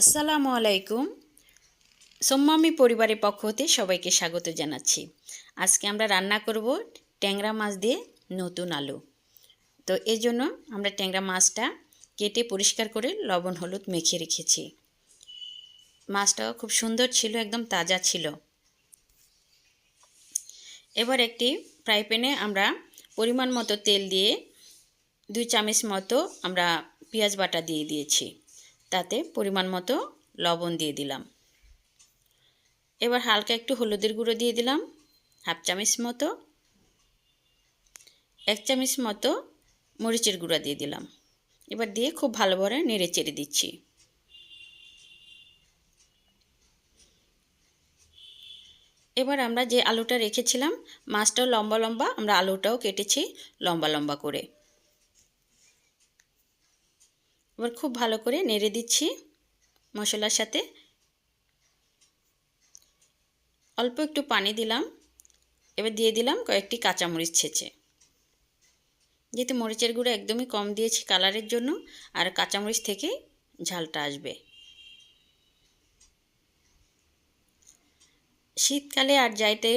আসসালামু আলাইকুম। সোম্মামি পরিবারের পক্ষ হতে সবাইকে স্বাগত জানাচ্ছি। আজকে আমরা রান্না করব ট্যাংরা মাছ দিয়ে নতুন আলু। তো এই জন্য আমরা ট্যাংরা মাছটা কেটে পরিষ্কার করে লবণ হলুদ মেখে রেখেছি। মাছটাও খুব সুন্দর ছিল, একদম তাজা ছিল। এবার একটি ফ্রাই প্যানে আমরা পরিমাণ মতো তেল দিয়ে দুই চামচ মতো আমরা পেঁয়াজ বাটা দিয়ে দিয়েছি। তাতে পরিমাণ মতো লবণ দিয়ে দিলাম। এবার হালকা একটু হলুদের গুঁড়ো দিয়ে দিলাম, হাফ চামচ মতো, এক চামচ মতো মরিচের গুঁড়া দিয়ে দিলাম। এবার দিয়ে খুব ভালোভাবে নেড়ে চেড়ে দিচ্ছি। এবার আমরা যে আলুটা রেখেছিলাম, মাছটাও লম্বা লম্বা, আমরা আলুটাও কেটেছি লম্বা লম্বা করে। এবার খুব ভালো করে নেড়ে দিচ্ছি মশলার সাথে। অল্প একটু পানি দিলাম। এবার দিয়ে দিলাম কয়েকটি কাঁচামরিচ ছেঁচে। যেহেতু মরিচের গুঁড়ো একদমই কম দিয়েছি কালারের জন্য, আর কাঁচামরিচ থেকে ঝালটা আসবে। শীতকালে আর যাইতে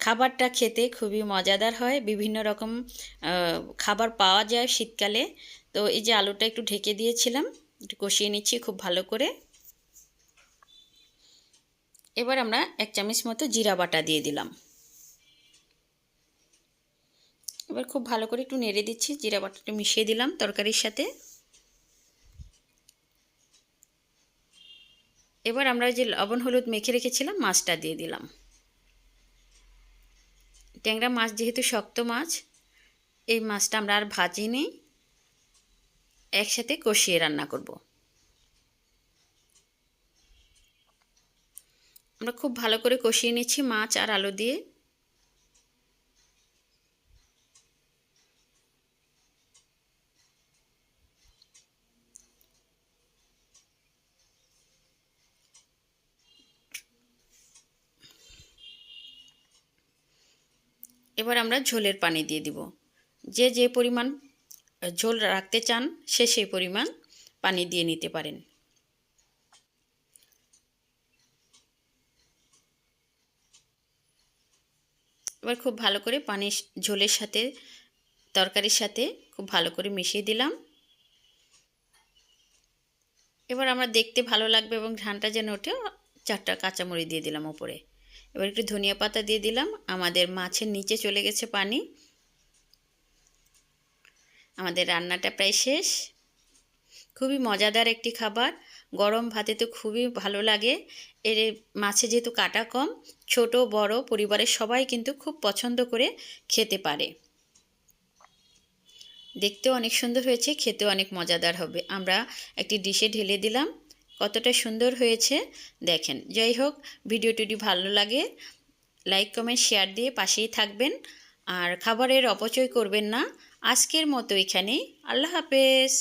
খাবারটা খেতে খুবই মজাদার হয়। বিভিন্ন রকম খাবার পাওয়া যায় শীতকালে। তো এই যে আলুটা একটু ঢেকে দিয়েছিলাম, একটু কষিয়ে নিচ্ছি খুব ভালো করে। এবার আমরা এক চামচ মতো জিরা বাটা দিয়ে দিলাম। এবার খুব ভালো করে একটু নেড়ে দিচ্ছি, জিরা বাটাটা মিশিয়ে দিলাম তরকারির সাথে। এবার আমরা যে লবণ, হলুদ মেখে রেখেছিলাম, মাছটা দিয়ে দিলাম। ট্যাংরা মাছ যেহেতু শক্ত মাছ, এই মাছটা আমরা আর ভাজি নেই। একসাথে কষিয়ে রান্না করব। আমরা খুব ভালো করে কষিয়ে নিচ্ছি মাছ আর আলু দিয়ে। এবার আমরা ঝোলের পানি দিয়ে দিব। যে যে পরিমাণ ঝোল রাখতে চান, সে সেই পরিমাণ পানি দিয়ে নিতে পারেন। এবার খুব ভালো করে পানি ঝোলের সাথে, তরকারির সাথে খুব ভালো করে মিশিয়ে দিলাম। এবার আমরা দেখতে ভালো লাগবে এবং ঘানটা যেন ওঠে, চারটা কাঁচামরি দিয়ে দিলাম ওপরে। এবার একটু ধনিয়া পাতা দিয়ে দিলাম। আমাদের মাছের নিচে চলে গেছে পানি। আমাদের রান্নাটা প্রায় শেষ। খুবই মজাদার একটি খাবার। গরম ভাতে তো খুবই ভালো লাগে। এর মাছে যেহেতু কাটা কম, ছোট, বড়, পরিবারের সবাই কিন্তু খুব পছন্দ করে খেতে পারে। দেখতেও অনেক সুন্দর হয়েছে, খেতেও অনেক মজাদার হবে। আমরা একটি ডিশে ঢেলে দিলাম। কতটা সুন্দর হয়েছে দেখেন। যাই হোক ভিডিওটি ভালো লাগে লাইক কমেন্ট শেয়ার দিয়ে পাশেই থাকবেন। আর খাবারের অপচয় করবেন না। আজকের মতো এখানেই। আল্লাহ হাফেজ।